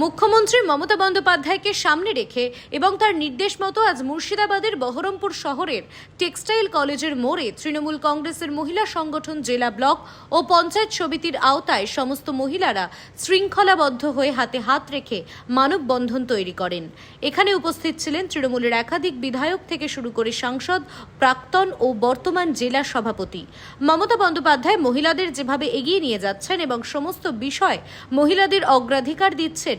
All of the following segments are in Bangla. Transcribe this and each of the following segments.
মুখ্যমন্ত্রী মমতা বন্দ্যোপাধ্যায়কে সামনে রেখে এবং তার নির্দেশ মতো আজ মুর্শিদাবাদের বহরমপুর শহরের টেক্সটাইল কলেজের মোড়ে তৃণমূল কংগ্রেসের মহিলা সংগঠন জেলা ব্লক ও পঞ্চায়েত সমিতির আওতায় সমস্ত মহিলারা শৃঙ্খলাবদ্ধ হয়ে হাতে হাত রেখে মানববন্ধন তৈরি করেন। এখানে উপস্থিত ছিলেন তৃণমূলের একাধিক বিধায়ক থেকে শুরু করে সাংসদ, প্রাক্তন ও বর্তমান জেলা সভাপতি। মমতা বন্দ্যোপাধ্যায় মহিলাদের যেভাবে এগিয়ে নিয়ে যাচ্ছেন এবং সমস্ত বিষয় মহিলাদের অগ্রাধিকার দিচ্ছেন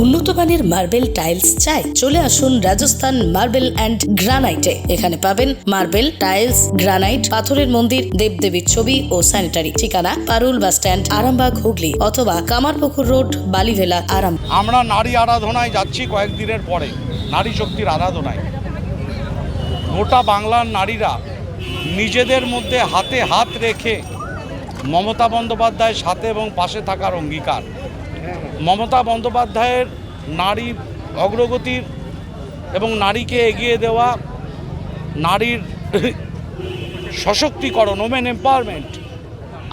উন্নত মানের মার্বেল টাইলস চাই, চলে আসুন রাজস্থান মার্বেল অ্যান্ড গ্রানাইটে। এখানে পাবেন মার্বেল টাইলস, গ্রানাইট, পাথরের মন্দির, দেবদেবীর ছবি ও স্যানিটারি। ঠিকানা পারুল বাস স্ট্যান্ড, আরামবাগ, হুগলি অথবা কামারপুকুর রোড, বালিভেলা, আরাম। আমরা নারী আরাধনায় যাচ্ছি কয়েকদিনের পরে, নারী শক্তির আরাধনায়। গোটা বাংলার নারীরা নিজেদের মধ্যে হাতে হাত রেখে মমতা বন্দ্যোপাধ্যায়ের সাথে এবং পাশে থাকার অঙ্গীকার। মমতা বন্দ্যোপাধ্যায়ের নারী অগ্রগতির এবং নারীকে এগিয়ে দেওয়া, নারীর সশক্তিকরণ ওমেন এম্পাওয়ারমেন্ট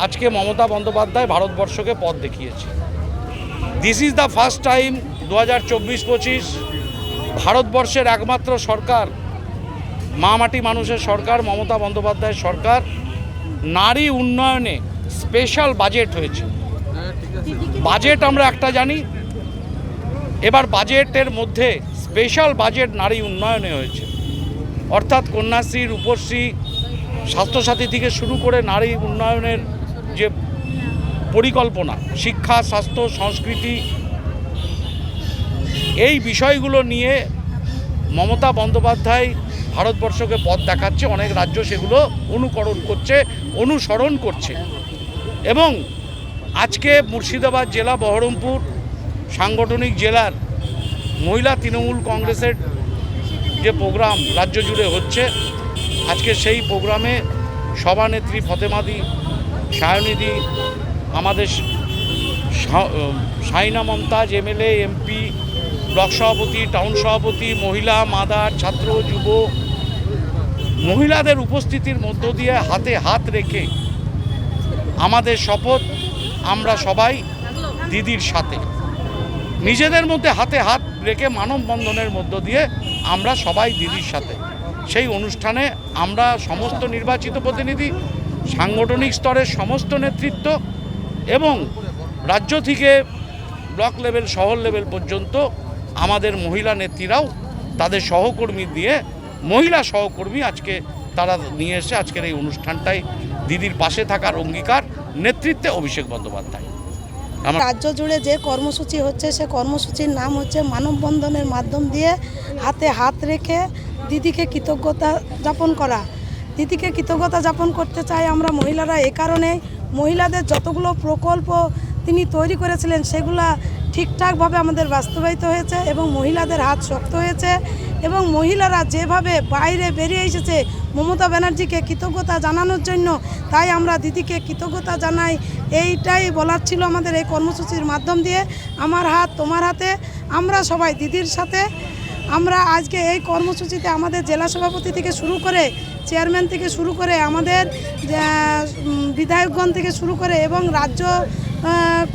আজকে মমতা বন্দ্যোপাধ্যায় ভারতবর্ষকে পথ দেখিয়েছে। This is the first time দু হাজার চব্বিশ পঁচিশ ভারতবর্ষের একমাত্র সরকার, মা মাটি মানুষের সরকার, মমতা বন্দ্যোপাধ্যায়ের সরকার, নারী উন্নয়নে স্পেশাল বাজেট হয়েছে। বাজেট আমরা একটা জানি। এবার বাজেটের মধ্যে স্পেশাল বাজেট নারী উন্নয়নে হয়েছে। অর্থাৎ কন্যাশ্রী, রূপশ্রী, স্বাস্থ্যসাথী থেকে শুরু করে নারী উন্নয়নের যে পরিকল্পনা, শিক্ষা, স্বাস্থ্য, সংস্কৃতি, এই বিষয়গুলো নিয়ে মমতা বন্দ্যোপাধ্যায় ভারতবর্ষকে পথ দেখাচ্ছে, অনেক রাজ্য সেগুলো অনুকরণ করছে, অনুসরণ করছে। এবং আজকে মুর্শিদাবাদ জেলা, বহরমপুর সাংগঠনিক জেলার মহিলা তৃণমূল কংগ্রেসের যে প্রোগ্রাম রাজ্য জুড়ে হচ্ছে, আজকে সেই প্রোগ্রামে সভানেত্রী ফতেমাদি সায়নিধি আমাদের Saina Mumtaz, MLA, MP, block সভাপতি, টাউন সভাপতি, মহিলা, মাদার, ছাত্র, যুব, মহিলাদের উপস্থিতির মধ্য দিয়ে হাতে হাত রেখে আমাদের শপথ আমরা সবাই দিদির সাথে। নিজেদের মধ্যে হাতে হাত রেখে মানববন্ধনের মধ্য দিয়ে আমরা সবাই দিদির সাথে। সেই অনুষ্ঠানে আমরা সমস্ত নির্বাচিত প্রতিনিধি, সাংগঠনিক স্তরের সমস্ত নেতৃত্ব এবং রাজ্য থেকে ব্লক লেভেল, শহর লেভেল পর্যন্ত আমাদের মহিলা নেত্রীরাও তাদের সহকর্মী দিয়ে, মহিলা সহকর্মী আজকে তারা নিয়ে এসে আজকের এই অনুষ্ঠানটাই দিদির পাশে থাকার অঙ্গীকার। নেতৃত্বে অভিষেক বন্দ্যোপাধ্যায়। আমার রাজ্য জুড়ে যে কর্মসূচি হচ্ছে, সে কর্মসূচির নাম হচ্ছে মানববন্ধনের মাধ্যম দিয়ে হাতে হাত রেখে দিদিকে কৃতজ্ঞতা যাপন করা। দিদিকে কৃতজ্ঞতা যাপন করতে চাই আমরা মহিলারা এ কারণে। মহিলাদের যতগুলো প্রকল্প তিনি তৈরি করেছিলেন, সেগুলা ঠিকঠাকভাবে আমাদের বাস্তবায়িত হয়েছে এবং মহিলাদের হাত শক্ত হয়েছে এবং মহিলারা যেভাবে বাইরে বেরিয়ে এসেছে, মমতা ব্যানার্জিকে কৃতজ্ঞতা জানানোর জন্য, তাই আমরা দিদিকে কৃতজ্ঞতা জানাই। এইটাই বলার ছিল আমাদের এই কর্মসূচির মাধ্যম দিয়ে। আমার হাত তোমার হাতে। আমরা সবাই দিদির সাথে। আমরা আজকে এই কর্মসূচিতে আমাদের জেলা সভাপতি থেকে শুরু করে চেয়ারম্যান থেকে শুরু করে আমাদের বিধায়কগণ থেকে শুরু করে এবং রাজ্য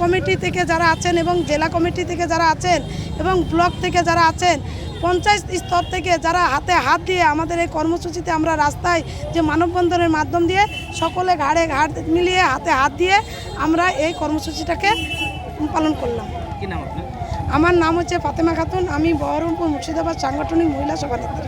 কমিটি থেকে যারা আছেন এবং জেলা কমিটি থেকে যারা আছেন এবং ব্লক থেকে যারা আছেন পঞ্চায়েত স্তর থেকে যারা হাতে হাত দিয়ে আমাদের এই কর্মসূচিতে আমরা রাস্তায় যে মানববন্ধনের মাধ্যম দিয়ে সকলে ঘাড়ে ঘাড় মিলিয়ে হাতে হাত দিয়ে আমরা এই কর্মসূচিটাকে পালন করলাম। আমার নাম হচ্ছে ফাতেমা খাতুন আমি বহরমপুর মুর্শিদাবাদ সাংগঠনিক মহিলা সভানেত্রী।